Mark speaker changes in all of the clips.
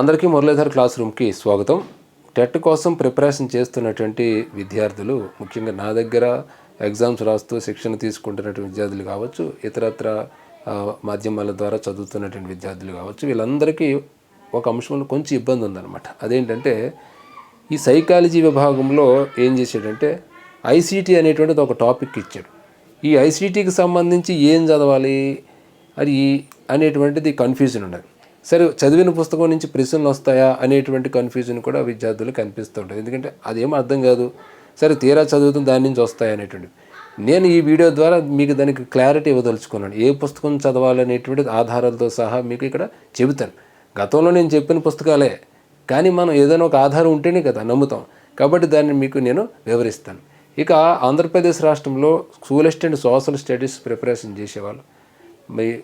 Speaker 1: అందరికీ మురళీధర్ క్లాస్ రూమ్కి స్వాగతం. టెట్ కోసం ప్రిపరేషన్ చేస్తున్నటువంటి విద్యార్థులు ముఖ్యంగా నా దగ్గర ఎగ్జామ్స్ రాస్తూ శిక్షణ తీసుకుంటున్నటువంటి విద్యార్థులు కావచ్చు ఇతరత్ర మాధ్యమాల ద్వారా చదువుతున్నటువంటి విద్యార్థులు కావచ్చు వీళ్ళందరికీ ఒక అంశంలో కొంచెం ఇబ్బంది ఉందన్నమాట. అదేంటంటే ఈ సైకాలజీ విభాగంలో ఏం చేశాడంటే ఐసీటీ అనేటువంటిది ఒక టాపిక్ ఇచ్చాడు. ఈ ఐసీటీకి సంబంధించి ఏం చదవాలి అది అనేటువంటిది కన్ఫ్యూజన్ ఉండదు. సరే చదివిన పుస్తకం నుంచి ప్రశ్నలు వస్తాయా అనేటువంటి కన్ఫ్యూజన్ కూడా విద్యార్థులకు కనిపిస్తుంటుంది ఎందుకంటే అదేం అర్థం కాదు. సరే తీరా చదువుతుంది దాని నుంచి వస్తాయి అనేటువంటి నేను ఈ వీడియో ద్వారా మీకు దానికి క్లారిటీ ఇవ్వదలుచుకున్నాను. ఏ పుస్తకం చదవాలనేటువంటి ఆధారాలతో సహా మీకు ఇక్కడ చెబుతాను. గతంలో నేను చెప్పిన పుస్తకాలే. కానీ మనం ఏదైనా ఒక ఆధారం ఉంటేనే కదా నమ్ముతాం. కాబట్టి దాన్ని మీకు నేను వివరిస్తాను. ఇక ఆంధ్రప్రదేశ్ రాష్ట్రంలో school and social studies preparation చేసేవాళ్ళు.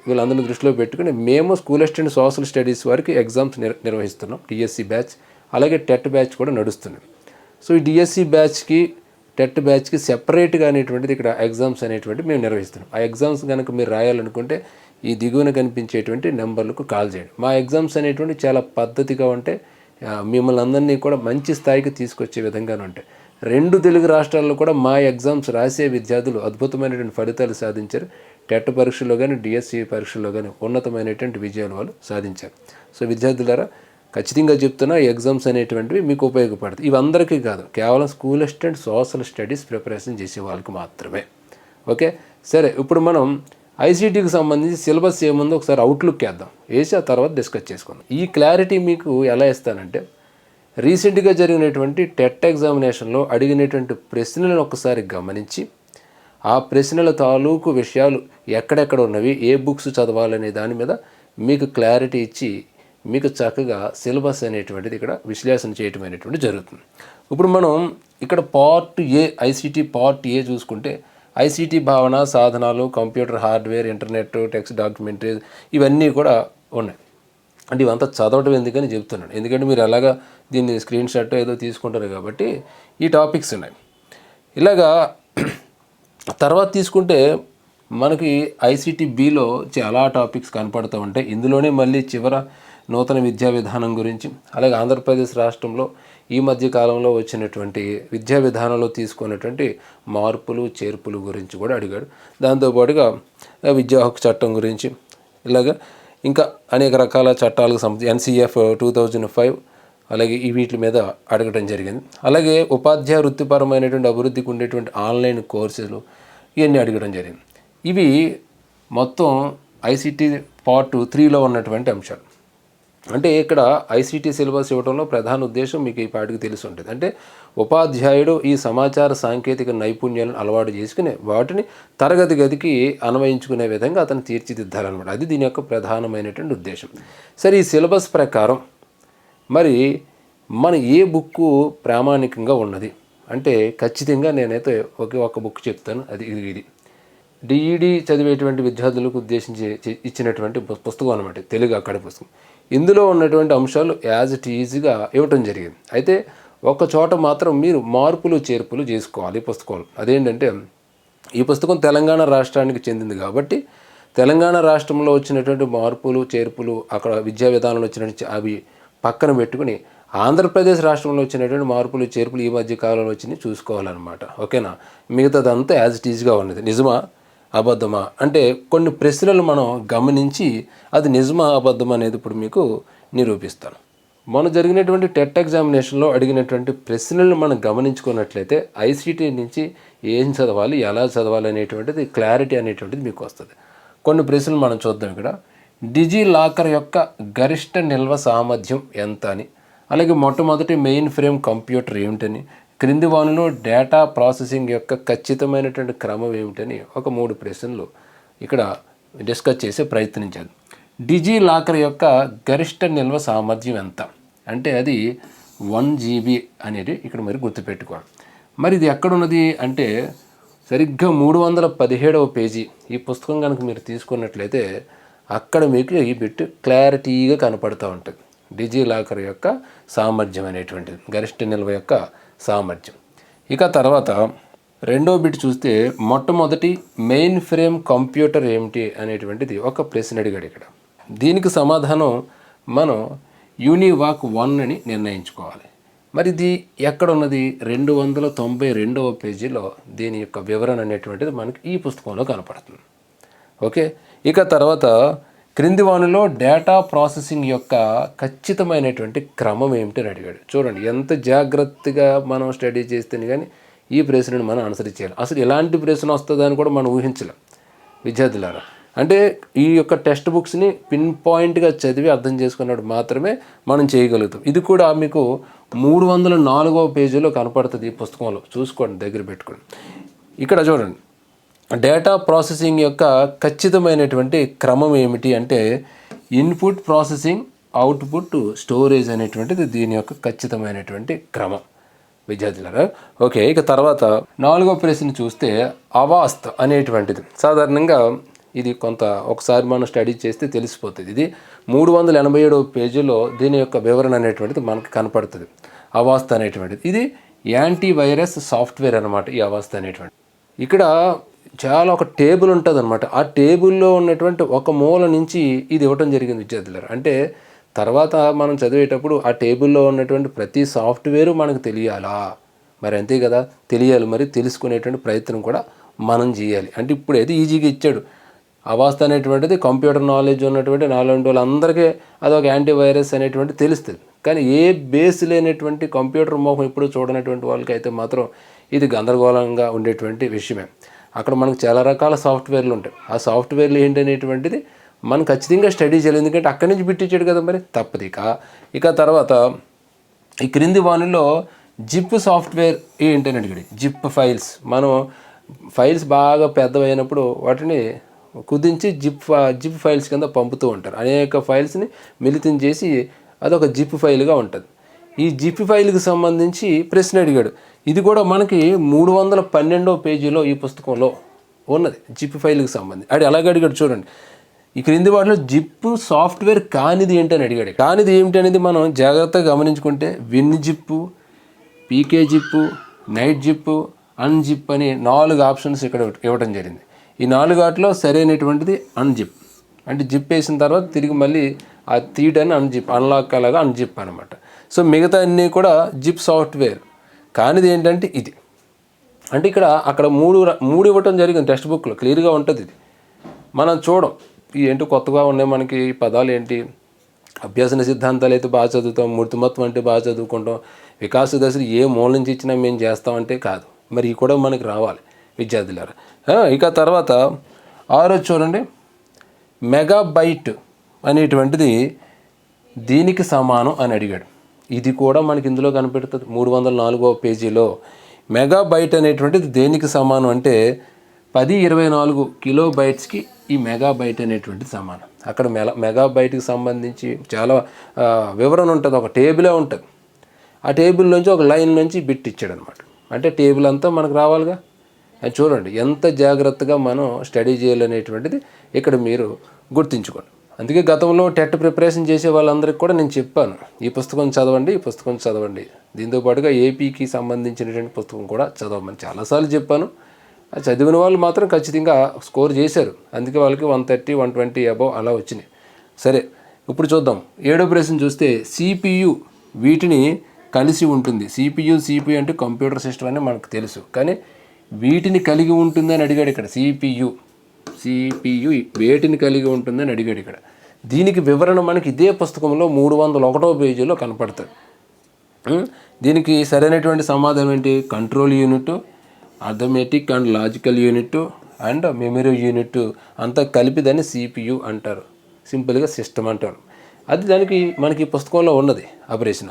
Speaker 1: వీళ్ళందరినీ దృష్టిలో పెట్టుకుని మేము స్కూల్ అసిస్టెంట్ సోషల్ స్టడీస్ వారికి ఎగ్జామ్స్ నిర్వహిస్తున్నాం. డిఎస్సి బ్యాచ్ అలాగే టెట్ బ్యాచ్ కూడా నడుస్తుంది. సో ఈ డిఎస్సి బ్యాచ్కి టెట్ బ్యాచ్కి సెపరేట్గా అనేటువంటిది ఇక్కడ ఎగ్జామ్స్ అనేటువంటి మేము నిర్వహిస్తున్నాం. ఆ ఎగ్జామ్స్ కనుక మీరు రాయాలనుకుంటే ఈ దిగువన కనిపించేటువంటి నెంబర్లకు కాల్ చేయండి. మా ఎగ్జామ్స్ అనేటువంటి చాలా పద్ధతిగా ఉంటే మిమ్మల్ని అందరినీ కూడా మంచి స్థాయికి తీసుకొచ్చే విధంగానే ఉంటాయి. రెండు తెలుగు రాష్ట్రాల్లో కూడా మా ఎగ్జామ్స్ రాసే విద్యార్థులు అద్భుతమైనటువంటి ఫలితాలు సాధించారు. టెట్ పరీక్షలో కానీ డిఎస్సి పరీక్షల్లో కానీ ఉన్నతమైనటువంటి విజయాలు వాళ్ళు సాధించారు. సో విద్యార్థులారా ఖచ్చితంగా చెప్తున్నా ఎగ్జామ్స్ అనేటువంటివి మీకు ఉపయోగపడతాయి. ఇవి అందరికీ కాదు కేవలం school assistant social studies preparation చేసే వాళ్ళకి మాత్రమే. ఓకే? సరే ఇప్పుడు మనం ఐసీటీకి సంబంధించి సిలబస్ ఏముందో ఒకసారి అవుట్లుక్ వేద్దాం. వేసి ఆ తర్వాత డిస్కస్ చేసుకుందాం. ఈ క్లారిటీ మీకు ఎలా ఇస్తానంటే రీసెంట్గా జరిగినటువంటి టెట్ ఎగ్జామినేషన్లో అడిగినటువంటి ప్రశ్నలను ఒకసారి గమనించి ఆ ప్రశ్నల తాలూకు విషయాలు ఎక్కడెక్కడ ఉన్నవి ఏ బుక్స్ చదవాలనే దాని మీద మీకు క్లారిటీ ఇచ్చి మీకు చక్కగా సిలబస్ అనేటువంటిది ఇక్కడ విశ్లేషణ చేయటం అనేటువంటి జరుగుతుంది. ఇప్పుడు మనం ఇక్కడ part A ICT part A చూసుకుంటే ఐసీటీ భావన సాధనాలు computer hardware internet text documentary ఇవన్నీ కూడా ఉన్నాయి. అంటే ఇవంతా చదవటం ఎందుకని చెప్తున్నాను. ఎందుకంటే మీరు అలాగా దీన్ని స్క్రీన్ షాట్ ఏదో తీసుకుంటారు కాబట్టి ఈ టాపిక్స్ ఉన్నాయి. ఇలాగా తర్వాత తీసుకుంటే మనకి ఐసీటీ బిలో చాలా టాపిక్స్ కనపడుతూ ఉంటాయి. ఇందులోనే మళ్ళీ చివర నూతన విద్యా విధానం గురించి అలాగే ఆంధ్రప్రదేశ్ రాష్ట్రంలో ఈ మధ్య కాలంలో వచ్చినటువంటి విద్యా విధానంలో తీసుకున్నటువంటి మార్పులు చేర్పులు గురించి కూడా అడిగాడు. దాంతోపాటుగా ఆ, విద్యా హక్కు చట్టం గురించి ఇలాగా ఇంకా అనేక రకాల చట్టాలకు సంబంధించి ఎన్సీఎఫ్ టూ థౌజండ్ ఫైవ్ అలాగే ఈ వీటి మీద అడగటం జరిగింది. అలాగే ఉపాధ్యాయ వృత్తిపరమైనటువంటి అభివృద్ధికి ఉండేటువంటి ఆన్లైన్ కోర్సులు ఇవన్నీ అడగడం జరిగింది. ఇవి మొత్తం ఐసీటీ పార్ట్ త్రీలో ఉన్నటువంటి అంశాలు. అంటే ఇక్కడ ఐసీటీ సిలబస్ ఇవ్వడంలో ప్రధాన ఉద్దేశం మీకు ఈ పాటికి తెలిసి ఉంటుంది. అంటే ఉపాధ్యాయుడు ఈ సమాచార సాంకేతిక నైపుణ్యాలను అలవాటు చేసుకుని వాటిని తరగతి గదికి అన్వయించుకునే విధంగా అతను తీర్చిదిద్దాలన్నమాట. అది దీని యొక్క ప్రధానమైనటువంటి ఉద్దేశం. సరే ఈ సిలబస్ ప్రకారం మరి మన ఏ బుక్ ప్రామాణికంగా ఉన్నది? అంటే ఖచ్చితంగా నేనైతే ఒకే ఒక బుక్ చెప్తాను. అది ఇది ఇది. డిఈడి చదివేటువంటి విద్యార్థులకు ఉద్దేశించి ఇచ్చినటువంటి పుస్తకం అనమాట తెలుగు అక్కడ పుస్తకం. ఇందులో ఉన్నటువంటి అంశాలు యాజ్ ఇట్ ఈజీగా ఇవ్వటం జరిగింది. అయితే ఒక చోట మాత్రం మీరు మార్పులు చేర్పులు చేసుకోవాలి ఈ పుస్తకంలో. అదేంటంటే ఈ పుస్తకం తెలంగాణ రాష్ట్రానికి చెందింది కాబట్టి తెలంగాణ రాష్ట్రంలో వచ్చినటువంటి మార్పులు చేర్పులు అక్కడ విద్యా విధానంలో వచ్చినటువంటి అవి పక్కన పెట్టుకుని ఆంధ్రప్రదేశ్ రాష్ట్రంలో వచ్చినటువంటి మార్పులు చేర్పులు ఈ మధ్య కాలంలో వచ్చినాయి చూసుకోవాలన్నమాట. ఓకేనా? మిగతాదంతా యాజ్ ఇట్ ఈజ్గా ఉన్నది. నిజమా? అబద్ధమా? అంటే కొన్ని ప్రశ్నలు మనం గమనించి అది నిజమా అబద్ధమా అనేది ఇప్పుడు మీకు నిరూపిస్తాను. మన జరిగినటువంటి టెట్ ఎగ్జామినేషన్లో అడిగినటువంటి ప్రశ్నలను మనం గమనించుకున్నట్లయితే ఐసీటీ నుంచి ఏం చదవాలి ఎలా చదవాలి అనేటువంటిది క్లారిటీ అనేటువంటిది మీకు వస్తుంది. కొన్ని ప్రశ్నలు మనం చూద్దాం ఇక్కడ. డిజిలాకర్ యొక్క గరిష్ట నిల్వ సామర్థ్యం ఎంత అని? అలాగే మొట్టమొదటి మెయిన్ ఫ్రేమ్ కంప్యూటర్ ఏమిటని? క్రింది వానిలో డేటా ప్రాసెసింగ్ యొక్క ఖచ్చితమైనటువంటి క్రమం ఏమిటని ఒక మూడు ప్రశ్నలు ఇక్కడ డిస్కస్ చేసే ప్రయత్నించాను డిజీ లాకర్ యొక్క గరిష్ట నిల్వ సామర్థ్యం ఎంత? అంటే అది వన్ జీబీ అనేది ఇక్కడ మరి గుర్తుపెట్టుకోవాలి. మరి ఇది ఎక్కడున్నది అంటే సరిగ్గా మూడు వందల పదిహేడవ పేజీ. ఈ పుస్తకం కనుక మీరు తీసుకున్నట్లయితే అక్కడ మీకు ఈ బిట్ క్లారిటీగా కనపడుతూ ఉంటుంది. డిజీ లాకర్ యొక్క సామర్థ్యం అనేటువంటిది గరిష్ట నిల్వ యొక్క సామర్థ్యం. ఇక తర్వాత రెండో బిట్ చూస్తే మొట్టమొదటి మెయిన్ ఫ్రేమ్ కంప్యూటర్ ఏమిటి అనేటువంటిది ఒక ప్రశ్న అడిగాడు ఇక్కడ. దీనికి సమాధానం మనం యూనివాక్ వన్ అని నిర్ణయించుకోవాలి. మరి ఇది ఎక్కడ ఉన్నది రెండు వందల తొంభై రెండవ పేజీలో దీని యొక్క వివరణ అనేటువంటిది మనకి ఈ పుస్తకంలో కనపడుతుంది. ఓకే? ఇక తర్వాత క్రింది వానిలో డేటా ప్రాసెసింగ్ యొక్క ఖచ్చితమైనటువంటి క్రమం ఏమిటి అని అడిగాడు. చూడండి ఎంత జాగ్రత్తగా మనం స్టడీ చేస్తేనే కానీ ఈ ప్రశ్నను మనం ఆన్సర్ చేయాలి. అసలు ఎలాంటి ప్రశ్న వస్తుందని కూడా మనం ఊహించలేం. విద్యార్థులారా అంటే ఈ యొక్క టెక్స్ట్ బుక్స్ని పిన్ పాయింట్గా చదివి అర్థం చేసుకున్నప్పుడు మాత్రమే మనం చేయగలుగుతాం. ఇది కూడా మీకు మూడు వందల నాలుగవ పేజీలో కనపడుతుంది ఈ పుస్తకంలో. చూసుకోండి దగ్గర పెట్టుకోండి. ఇక్కడ చూడండి డేటా ప్రాసెసింగ్ యొక్క ఖచ్చితమైనటువంటి క్రమం ఏమిటి అంటే ఇన్పుట్ ప్రాసెసింగ్ అవుట్పుట్ స్టోరేజ్ అనేటువంటిది దీని యొక్క ఖచ్చితమైనటువంటి క్రమం. విద్యార్థులారా ఓకే ఇక తర్వాత నాలుగో ప్రశ్న చూస్తే అవాస్త్ అనేటువంటిది. సాధారణంగా ఇది కొంత ఒకసారి మనం స్టడీ చేస్తే తెలిసిపోతుంది. ఇది మూడు వందల ఎనభై ఏడవ పేజీలో దీని యొక్క వివరణ అనేటువంటిది మనకు కనపడుతుంది. అవాస్త్ అనేటువంటిది. ఇది యాంటీ వైరస్ సాఫ్ట్వేర్ అనమాట ఈ అవాస్త అనేటువంటిది. ఇక్కడ చాలా ఒక టేబుల్ ఉంటుంది అనమాట ఆ టేబుల్లో ఉన్నటువంటి ఒక మూల నుంచి ఇది ఇవ్వటం జరిగింది విద్యార్థులారు అంటే తర్వాత మనం చదివేటప్పుడు ఆ టేబుల్లో ఉన్నటువంటి ప్రతి సాఫ్ట్వేరు మనకు తెలియాలా? మరి అంతే కదా తెలియాలి. మరి తెలుసుకునేటువంటి ప్రయత్నం కూడా మనం చేయాలి. అంటే ఇప్పుడు అయితే ఈజీగా ఇచ్చాడు. అవాస్త అనేటువంటిది కంప్యూటర్ నాలెడ్జ్ ఉన్నటువంటి నాలుగు వాళ్ళందరికీ అదొక యాంటీవైరస్ అనేటువంటి తెలుస్తుంది. కానీ ఏ బేస్ లేనటువంటి కంప్యూటర్ మోహం ఇప్పుడు చూడనటువంటి వాళ్ళకైతే మాత్రం ఇది గందరగోళంగా ఉండేటువంటి విషయమే. అక్కడ మనకు చాలా రకాల సాఫ్ట్వేర్లు ఉంటాయి. ఆ సాఫ్ట్వేర్లు ఏంటనేటువంటిది మనం ఖచ్చితంగా స్టడీ చేయాలి. ఎందుకంటే అక్కడి నుంచి బిట్టించాడు కదా మరి? తప్పదు ఇక. ఇక తర్వాత ఈ క్రింది వానిలో జిప్ సాఫ్ట్వేర్ ఏంటని అడిగాడు. Zip files. మనం ఫైల్స్ బాగా పెద్దవైనప్పుడు వాటిని కుదించి జిప్ ఫ- జిప్ ఫైల్స్ కింద పంపుతూ ఉంటారు. అనేక ఫైల్స్ని మిళితం చేసి అదొక జిప్ ఫైల్గా ఉంటుంది. ఈ జిప్ ఫైల్కి సంబంధించి ప్రశ్న అడిగాడు. ఇది కూడా మనకి మూడు వందల పన్నెండో పేజీలో ఈ పుస్తకంలో ఉన్నది జిప్ ఫైల్కి సంబంధించి. అది అలాగే అడిగాడు చూడండి. ఈ క్రింది వాటిలో జిప్ సాఫ్ట్వేర్ కానిది ఏంటి అని అడిగాడు. కానిది ఏమిటి అనేది మనం జాగ్రత్తగా గమనించుకుంటే WinZip PKZip night zip unzip అని నాలుగు ఆప్షన్స్ ఇక్కడ ఇవ్వడం జరిగింది. ఈ నాలుగు వాటిలో సరైనటువంటిది అన్జిప్ అంటే జిప్ వేసిన తర్వాత తిరిగి మళ్ళీ ఆ తీయటాన్ని అన్జిప్ అన్లాక్ అలాగా అన్జిప్ అనమాట సో మిగతా అన్నీ కూడా జిప్ సాఫ్ట్వేర్. కానిది ఏంటంటే ఇది. అంటే ఇక్కడ అక్కడ మూడు మూడు ఇవ్వటం జరిగింది టెక్స్ట్ బుక్లో. క్లియర్గా ఉంటుంది ఇది. మనం చూడం. ఏంటి కొత్తగా ఉన్నాయి మనకి పదాలు ఏంటి? అభ్యసన సిద్ధాంతాలు అయితే బాగా చదువుతాం మూర్తిమత్వం అంటే బాగా చదువుకుంటాం. వికాస దశలు ఏ మూల నుంచి ఇచ్చినా మేము చేస్తామంటే కాదు. మరి ఇవి కూడా మనకి రావాలి విద్యార్థులారా. ఇక తర్వాత ఆరో చూడండి. మెగాబైట్ అనేటువంటిది దీనికి సమానం అని అడిగాడు. ఇది కూడా మనకి ఇందులో కనిపెడుతుంది. మూడు వందల నాలుగో పేజీలో మెగా బైట్ అనేటువంటిది దేనికి సమానం అంటే పది ఇరవై నాలుగు కిలో బైట్స్కి ఈ మెగా బైట్ అనేటువంటిది సమానం. అక్కడ మెగా మెగా బైట్కి సంబంధించి చాలా వివరణ ఉంటుంది. ఒక టేబులే ఉంటుంది. ఆ టేబుల్ నుంచి ఒక లైన్ నుంచి బిట్ ఇచ్చాడు అనమాట అంటే టేబుల్ అంతా మనకు రావాలిగా? అది చూడండి. ఎంత జాగ్రత్తగా మనం స్టడీ చేయాలనేటువంటిది ఇక్కడ మీరు గుర్తుంచుకోండి. అందుకే గతంలో టెట్ ప్రిపరేషన్ చేసే వాళ్ళందరికీ కూడా నేను చెప్పాను ఈ పుస్తకం చదవండి ఈ పుస్తకం చదవండి. దీంతో పాటుగా ఏపీకి సంబంధించినటువంటి పుస్తకం కూడా చదవమని చాలాసార్లు చెప్పాను. చదివిన వాళ్ళు మాత్రం ఖచ్చితంగా స్కోర్ చేశారు. అందుకే వాళ్ళకి one thirty one twenty above అలా వచ్చినాయి. సరే ఇప్పుడు చూద్దాం. ఏడో ప్రశ్న చూస్తే సిపియు వీటిని కలిసి ఉంటుంది. సిపియు సిపియు అంటే కంప్యూటర్ సిస్టమ్ అని మనకు తెలుసు. కానీ వీటిని కలిగి ఉంటుంది అని అడిగాడు ఇక్కడ సిపియు సిపియు వేటిని కలిగి ఉంటుందని అడిగాడు ఇక్కడ. దీనికి వివరణ మనకి ఇదే పుస్తకంలో మూడు వందల ఒకటో పేజీలో కనపడుతుంది. దీనికి సరైనటువంటి సమాధానం ఏంటి? Control unit arithmetic and logical unit and memory unit అంతా కలిపి దాన్ని సిపియు అంటారు. సింపుల్గా సిస్టమ్ అంటారు. అది దానికి మనకి ఈ పుస్తకంలో ఉన్నది ఆపరేషన్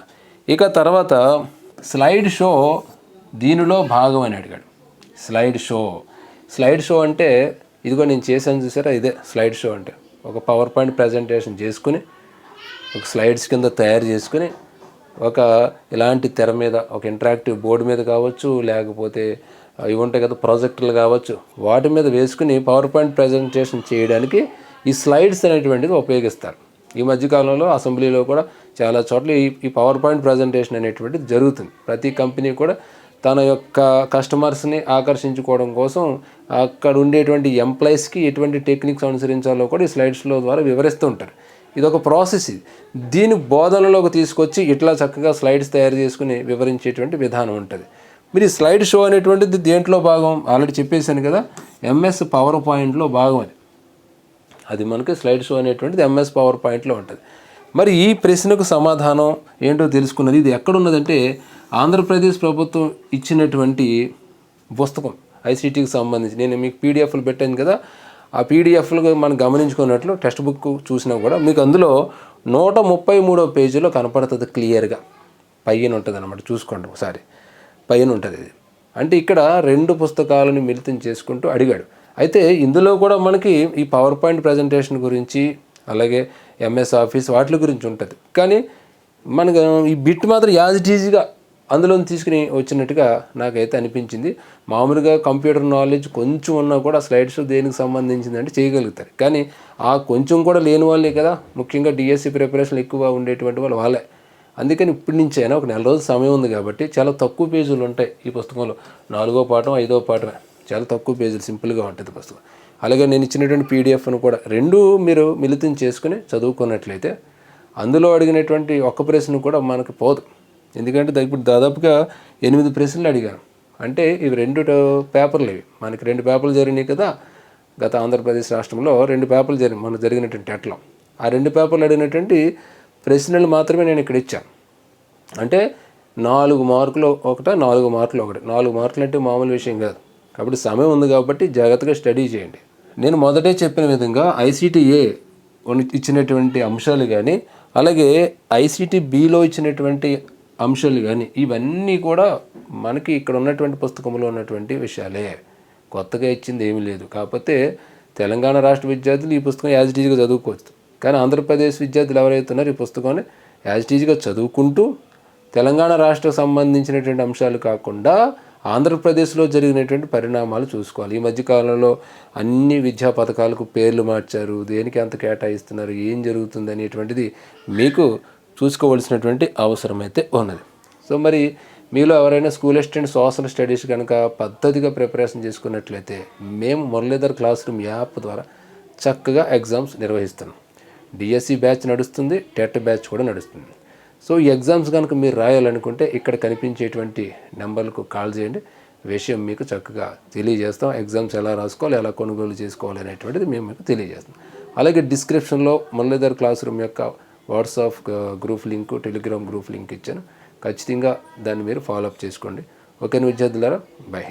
Speaker 1: ఇక తర్వాత స్లైడ్ షో దీనిలో భాగం అని అడిగాడు. Slide show. స్లైడ్ షో అంటే ఇదిగో నేను చేశాను చూసారా? ఇదే స్లైడ్ షో అంటే. ఒక పవర్ పాయింట్ ప్రజెంటేషన్ చేసుకుని ఒక స్లైడ్స్ కింద తయారు చేసుకుని ఒక ఇలాంటి తెర మీద ఒక ఇంటరాక్టివ్ బోర్డు మీద కావచ్చు లేకపోతే ఇవి ఉంటాయి కదా ప్రాజెక్టులు కావచ్చు వాటి మీద వేసుకుని పవర్ పాయింట్ ప్రజెంటేషన్ చేయడానికి ఈ స్లైడ్స్ అనేటువంటిది ఉపయోగిస్తారు. ఈ మధ్యకాలంలో అసెంబ్లీలో కూడా చాలా చోట్ల ఈ ఈ పవర్ పాయింట్ ప్రజెంటేషన్ అనేటువంటిది జరుగుతుంది. ప్రతి కంపెనీ కూడా తన యొక్క కస్టమర్స్ని ఆకర్షించుకోవడం కోసం అక్కడ ఉండేటువంటి ఎంప్లాయీస్కి ఎటువంటి టెక్నిక్స్ అనుసరించాలో కూడా ఈ స్లైడ్స్లో ద్వారా వివరిస్తూ ఉంటారు. ఇది ఒక ప్రాసెస్ ఇది. దీని బోధనలోకి తీసుకొచ్చి ఇట్లా చక్కగా స్లైడ్స్ తయారు చేసుకుని వివరించేటువంటి విధానం ఉంటుంది. మీరు ఈ స్లైడ్ షో అనేటువంటిది దేంట్లో భాగం? ఆల్రెడీ చెప్పేశాను కదా ఎంఎస్ పవర్ పాయింట్లో భాగం అది. అది మనకి స్లైడ్ షో అనేటువంటిది ఎంఎస్ పవర్ పాయింట్లో ఉంటుంది. మరి ఈ ప్రశ్నకు సమాధానం ఏంటో తెలుసుకున్నది ఇది ఎక్కడున్నదంటే ఆంధ్రప్రదేశ్ ప్రభుత్వం ఇచ్చినటువంటి పుస్తకం ఐసీటీకి సంబంధించి. నేను మీకు పీడిఎఫ్లు పెట్టాను కదా ఆ పీడిఎఫ్లు మనం గమనించుకున్నట్లు టెక్స్ట్ బుక్ చూసినా కూడా మీకు అందులో నూట ముప్పై మూడో పేజీలో కనపడుతుంది క్లియర్గా. పైన ఉంటుంది అనమాట చూసుకోండి ఒకసారి. పైన ఉంటుంది ఇది. అంటే ఇక్కడ రెండు పుస్తకాలను మిళితం చేసుకుంటూ అడిగాడు. అయితే ఇందులో కూడా మనకి ఈ పవర్ పాయింట్ ప్రజెంటేషన్ గురించి అలాగే ఎంఎస్ ఆఫీస్ వాటి గురించి ఉంటుంది. కానీ మనకు ఈ బిట్ మాత్రం యాజ్ ఇట్ ఈజీగా అందులో తీసుకుని వచ్చినట్టుగా నాకైతే అనిపించింది. మామూలుగా కంప్యూటర్ నాలెడ్జ్ కొంచెం ఉన్నా కూడా స్లైడ్స్ దేనికి సంబంధించింది అంటే చేయగలుగుతారు. కానీ ఆ కొంచెం కూడా లేని వాళ్ళే కదా. ముఖ్యంగా డిఎస్సి ప్రిపరేషన్ ఎక్కువ ఉండేటువంటి వాళ్ళు వాళ్ళే. అందుకని ఇప్పటి నుంచి అయినా ఒక నెల రోజుల సమయం ఉంది కాబట్టి చాలా తక్కువ పేజీలు ఉంటాయి ఈ పుస్తకంలో. నాలుగో పాఠం ఐదో పాఠమే. చాలా తక్కువ పేజీలు సింపుల్గా ఉంటుంది పుస్తకం. అలాగే నేను ఇచ్చినటువంటి పీడిఎఫ్ను కూడా రెండు మీరు మిళితం చేసుకుని చదువుకున్నట్లయితే అందులో అడిగినటువంటి ఒక్క ప్రశ్న కూడా మనకు పోదు. ఎందుకంటే ఇప్పుడు దాదాపుగా ఎనిమిది ప్రశ్నలు అడిగాను అంటే ఇవి రెండు పేపర్లు ఇవి. మనకి రెండు పేపర్లు జరిగినాయి కదా. గత ఆంధ్రప్రదేశ్ రాష్ట్రంలో రెండు పేపర్లు జరిగి మనకు జరిగినటువంటి టెట్లో ఆ రెండు పేపర్లు అడిగినటువంటి ప్రశ్నలు మాత్రమే నేను ఇక్కడ ఇచ్చాను అంటే నాలుగు మార్కులు ఒకట నాలుగు మార్కులు ఒకటి. నాలుగు మార్కులు అంటే మామూలు విషయం కాదు. కాబట్టి సమయం ఉంది కాబట్టి జాగ్రత్తగా స్టడీ చేయండి. నేను మొదటే చెప్పిన విధంగా ఐసీటీఏ ఇచ్చినటువంటి అంశాలు కానీ అలాగే ఐసీటీ బిలో ఇచ్చినటువంటి అంశాలు కానీ ఇవన్నీ కూడా మనకి ఇక్కడ ఉన్నటువంటి పుస్తకంలో ఉన్నటువంటి విషయాలే. కొత్తగా ఇచ్చింది ఏమీ లేదు. కాకపోతే తెలంగాణ రాష్ట్ర విద్యార్థులు ఈ పుస్తకం యాజ్ ఇట్ చదువుకోవచ్చు. కానీ ఆంధ్రప్రదేశ్ విద్యార్థులు ఎవరైతే ఉన్నారో ఈ పుస్తకాన్ని యాజ్ ఇట్ చదువుకుంటూ తెలంగాణ రాష్ట్ర సంబంధించినటువంటి అంశాలు కాకుండా ఆంధ్రప్రదేశ్లో జరిగినటువంటి పరిణామాలు చూసుకోవాలి. ఈ మధ్యకాలంలో అన్ని విద్యా పథకాలకు పేర్లు మార్చారు. దేనికి ఎంత కేటాయిస్తున్నారు? ఏం జరుగుతుంది అనేటువంటిది మీకు చూసుకోవాల్సినటువంటి అవసరం అయితే ఉన్నది. సో మరి మీలో ఎవరైనా స్కూల్ అసిస్టెంట్ సోషల్ స్టడీస్ కనుక పద్ధతిగా ప్రిపరేషన్ చేసుకున్నట్లయితే మేము మురళీధర్ క్లాస్ రూమ్ యాప్ ద్వారా చక్కగా ఎగ్జామ్స్ నిర్వహిస్తున్నాం. డిఎస్సి బ్యాచ్ నడుస్తుంది టెట్ బ్యాచ్ కూడా నడుస్తుంది. సో ఈ ఎగ్జామ్స్ కనుక మీరు రాయాలనుకుంటే ఇక్కడ కనిపించేటువంటి నెంబర్లకు కాల్ చేయండి. విషయం మీకు చక్కగా తెలియజేస్తాం. ఎగ్జామ్స్ ఎలా రాసుకోవాలి ఎలా కొనుగోలు చేసుకోవాలి అనేటువంటిది మేము మీకు తెలియజేస్తాం. అలాగే డిస్క్రిప్షన్లో మురళీధర్ క్లాస్ రూమ్ యొక్క WhatsApp group link Telegram group link ఇచ్చాను. ఖచ్చితంగా దాన్ని మీరు ఫాలోఅప్ చేసుకోండి. ఓకే విద్యార్థులారా బై.